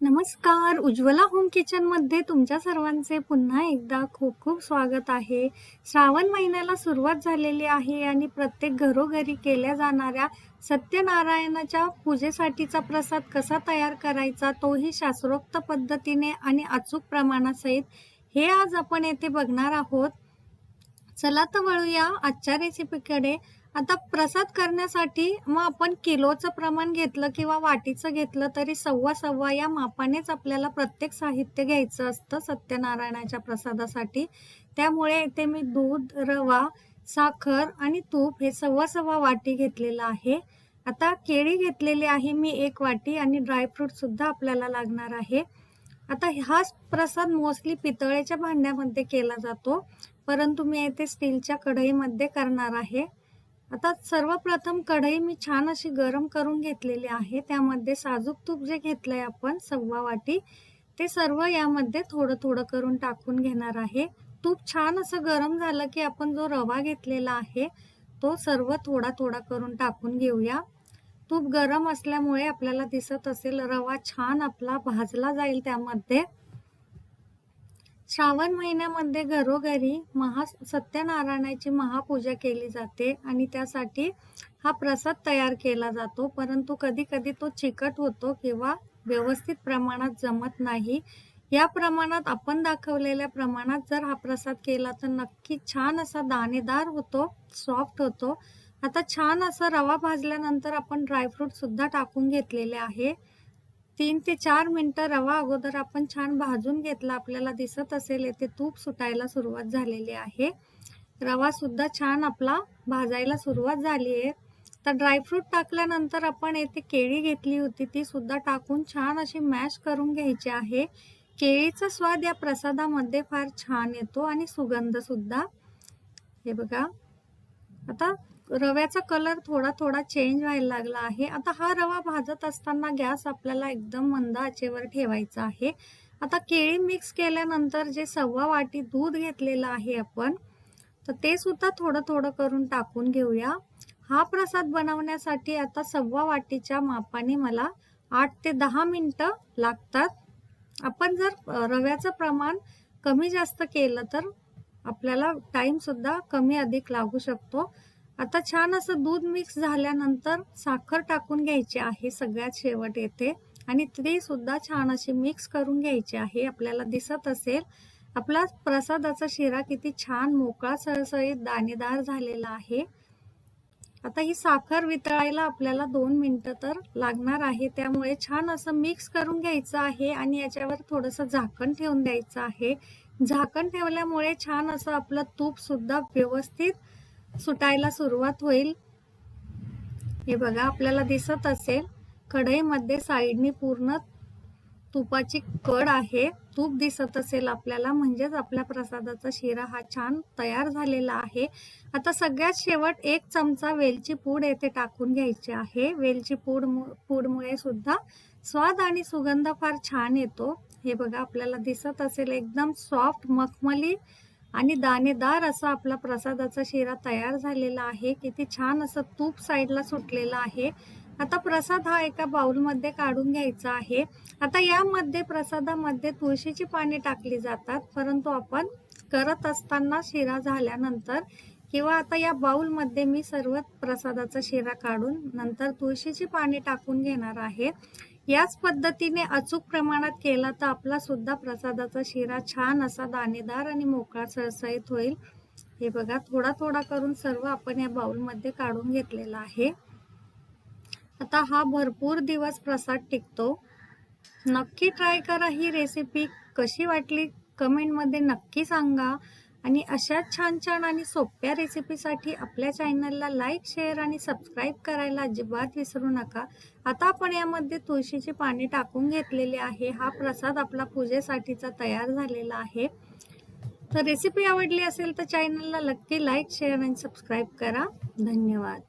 नमस्कार. उज्ज्वला होम किचनमध्ये तुमच्या सर्वांचे पुन्हा एकदा खूप खूप स्वागत आहे. श्रावण महिन्याला सुरुवात झालेली आहे आणि प्रत्येक घरोघरी केल्या जाणाऱ्या सत्यनारायणाच्या पूजेसाठीचा प्रसाद कसा तयार करायचा तोही शास्त्रोक्त पद्धतीने आणि अचूक प्रमाणासहित हे आज आपण येथे बघणार आहोत. चला तर वळूया आजच्या रेसिपीकडे आता प्रसाद करण्यासाठी मग आपण किलोचं प्रमाण घेतलं किंवा वाटीचं घेतलं तरी सव्वा सव्वा या मापानेच आपल्याला प्रत्येक साहित्य घ्यायचं असतं सत्यनारायणाच्या प्रसादासाठी. त्यामुळे इथे मी दूध रवा साखर आणि तूप हे सव्वा सव्वा वाटी घेतलेलं आहे. आता केळी घेतलेली आहे मी एक वाटी आणि ड्रायफ्रूट सुद्धा आपल्याला लागणार आहे. आता हा प्रसाद मोस्टली पितळेच्या भांड्यामध्ये केला जातो परंतु मी येथे स्टीलच्या कढईमध्ये करणार आहे. आता सर्वप्रथम कढई मी छान अशी गरम करून घेतलेली आहे. त्यामध्ये साजूक तूप जे घेतलंय आपण सव्वा वाटी ते सर्व यामध्ये थोडं थोडं करून टाकून घेणार आहे. तूप छान असं गरम झालं की आपण जो रवा घेतलेला आहे तो सर्व थोडा थोडा करून टाकून घेऊया. तूप गरम असल्यामुळे आपल्याला दिसत असेल रवा छान आपला भाजला जाईल त्यामध्ये. श्रावण महिन्यामध्ये घरोघरी महा सत्यनारायणाची महापूजा केली जाते आणि त्यासाठी हा प्रसाद तयार केला जातो. परंतु कधी कधी तो चिकट होतो किंवा व्यवस्थित प्रमाणात जमत नाही. या प्रमाणात आपण दाखवलेल्या प्रमाणात जर हा प्रसाद केला तर नक्की छान असा दाणेदार होतो सॉफ्ट होतो. आता छान असा रवा भाजल्यानंतर आपण ड्रायफ्रूट सुद्धा टाकून घेतलेले आहे. तीन ते चार मिनटं रवा अगोदर आपण छान भाजून घेतला. आपल्याला दिसत असेल येथे तूप सुटायला सुरुवात झालेली आहे. रवा सुद्धा छान आपला भाजायला सुरुवात झाली आहे. तर ड्रायफ्रूट टाकल्यानंतर आपण येथे केळी घेतली होती. ती सुद्धा टाकून छान अशी मॅश करून घ्यायची आहे. केळीचा स्वाद या प्रसादामध्ये फार छान येतो आणि सुगंध सुद्धा. हे बघा. आता रव्याचा कलर थोडा थोडा चेंज व्हायला लागला आहे. आता हा रवा भाजत असताना गॅस आपल्याला एकदम मंद आचेवर ठेवायचा आहे. आता केळी मिक्स केल्यानंतर जे सव्वा वाटी दूध घेतलेलं आहे आपण तर ते सुद्धा थोडं थोडं करून टाकून घेऊया. हा प्रसाद बनवण्यासाठी आता सव्वा वाटीच्या मापाने मला आठ ते दहा मिनटं लागतात. आपण जर रव्याचं प्रमाण कमी जास्त केलं तर आपल्याला टाईमसुद्धा कमी अधिक लागू शकतो. आता छान असं दूध मिक्स झाल्यानंतर साखर टाकून घ्यायची आहे सगळ्यात शेवट येते आणि ती सुद्धा छान अशी मिक्स करून घ्यायची आहे. आपल्याला दिसत असेल आपला प्रसादाचा शिरा किती छान मोकळा सळसळीत दाणेदार झालेला आहे. आता ही साखर वितळायला आपल्याला दोन मिनटं तर लागणार आहे. त्यामुळे छान असं मिक्स करून घ्यायचं आहे आणि याच्यावर थोडंसं झाकण ठेवून द्यायचं आहे. झाकण ठेवल्यामुळे छान असं आपलं तूप सुद्धा व्यवस्थित सुटायला सुरुवात होईल. हे बघा आपल्याला दिसत असेल कढईमध्ये साईडनी पूर्ण तुपाची कड आहे. तूप दिसत असेल आपल्याला म्हणजेच आपल्या प्रसादाचा शिरा हा छान तयार झालेला आहे. आता सगळ्यात शेवट एक चमचा वेलची पूड येथे टाकून घ्यायची आहे. वेलची पूड पूडमुळे सुद्धा स्वाद आणि सुगंध फार छान येतो. हे बघा आपल्याला दिसत असेल एकदम सॉफ्ट मखमली आणि दाणेदार असा आपला प्रसादाचा शिरा तयार झालेला आहे. किती छान असं तूप साईडला सुटलेलं आहे. आता प्रसाद हा एका बाउलमध्ये काढून घ्यायचा आहे. आता यामध्ये प्रसादामध्ये तुळशीची पाने टाकली जातात. परंतु आपण करत असताना शिरा झाल्यानंतर किंवा आता या बाउलमध्ये मी सर्व प्रसादाचा शिरा काढून नंतर तुळशीची पाने टाकून घेणार आहे. याच पद्धतीने अचूक प्रमाणात केला तर आपला सुद्धा प्रसादाचा शिरा छान असा दाणेदार आणि मोकळा सळसळीत होईल. हे बघा थोडा थोडा करून सर्व आपण या बाउलमध्ये काढून घेतलेला आहे. आता हा भरपूर दिवस प्रसाद टिकतो. नक्की ट्राय करा ही रेसिपी. कशी वाटली? कमेंटमध्ये नक्की सांगा. आणि अशा छान छान आणि सोप्या रेसिपीसाठी आपल्या चॅनलला लाईक शेअर आणि सबस्क्राईब करायला अजिबात विसरू नका. आता आपण यामध्ये तुळशीची पाने टाकून घेतलेली आहे. हा प्रसाद आपला पूजेसाठीचा तयार झालेला आहे. तर रेसिपी आवडली असेल तर चॅनलला नक्की लाईक शेअर आणि सबस्क्राईब करा. धन्यवाद.